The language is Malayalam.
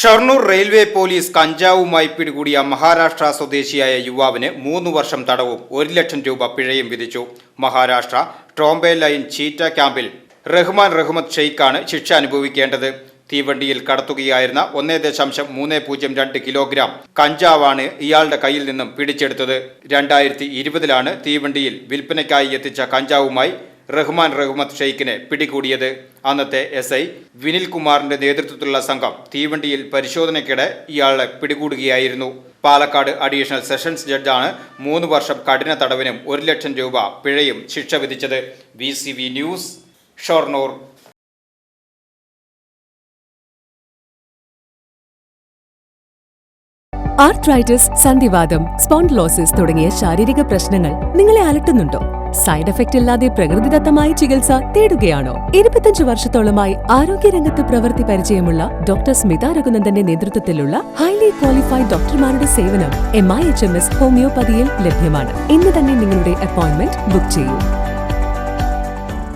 ഷൊർണൂർ റെയിൽവേ പോലീസ് കഞ്ചാവുമായി പിടികൂടിയ മഹാരാഷ്ട്ര സ്വദേശിയായ യുവാവിന് മൂന്ന് വർഷം തടവും ഒരു ലക്ഷം രൂപ പിഴയും വിധിച്ചു. മഹാരാഷ്ട്ര ട്രോംബെ ലൈൻ ചീറ്റ ക്യാമ്പിൽ റഹ്മാൻ റഹ്മദ് ഷെയ്ഖാണ് ശിക്ഷ അനുഭവിക്കേണ്ടത്. തീവണ്ടിയിൽ കടത്തുകയായിരുന്ന ഒന്നേ ദശാംശം മൂന്ന് പൂജ്യം രണ്ട് കിലോഗ്രാം കഞ്ചാവാണ് ഇയാളുടെ കയ്യിൽ നിന്നും പിടിച്ചെടുത്തത്. രണ്ടായിരത്തി ഇരുപതിലാണ് തീവണ്ടിയിൽ വിൽപ്പനയ്ക്കായി എത്തിച്ച കഞ്ചാവുമായി റഹ്മാൻ റഹ്മത്ത് ഷെയ്ഖിനെ പിടികൂടിയത് അന്നത്തെ എസ് ഐ വിനിൽ കുമാറിന്റെ നേതൃത്വത്തിലുള്ള സംഘം തീവണ്ടിയിൽ പരിശോധനയ്ക്കിടെ ഇയാളെ പിടികൂടുകയായിരുന്നു. പാലക്കാട് അഡീഷണൽ സെഷൻസ് ജഡ്ജാണ് മൂന്ന് വർഷം കഠിന തടവിനും ഒരു ലക്ഷം രൂപ പിഴയും ശിക്ഷ വിധിച്ചത്. V news Shoranur. ആർത്രൈറ്റിസ് സന്ധിവാദം സ്പോണ്ടിലോസിസ് തുടങ്ങിയ ശാരീരിക പ്രശ്നങ്ങൾ നിങ്ങളെ അലട്ടുന്നുണ്ടോ? സൈഡ് എഫക്റ്റ് ഇല്ലാതെ പ്രകൃതിദത്തമായ ചികിത്സ തേടുകയാണോ? ഇരുപത്തിയഞ്ച് വർഷത്തോളമായി ആരോഗ്യരംഗത്ത് പ്രവൃത്തി പരിചയമുള്ള ഡോക്ടർ സ്മിത രഘുനന്ദന്റെ നേതൃത്വത്തിലുള്ള ഹൈലി ക്വാളിഫൈഡ് ഡോക്ടർമാരുടെ സേവനം M I H M S ഹോമിയോപ്പതിയിൽ ലഭ്യമാണ്. ഇന്ന് തന്നെ നിങ്ങളുടെ അപ്പോയിന്റ്മെന്റ് ബുക്ക് ചെയ്യൂ.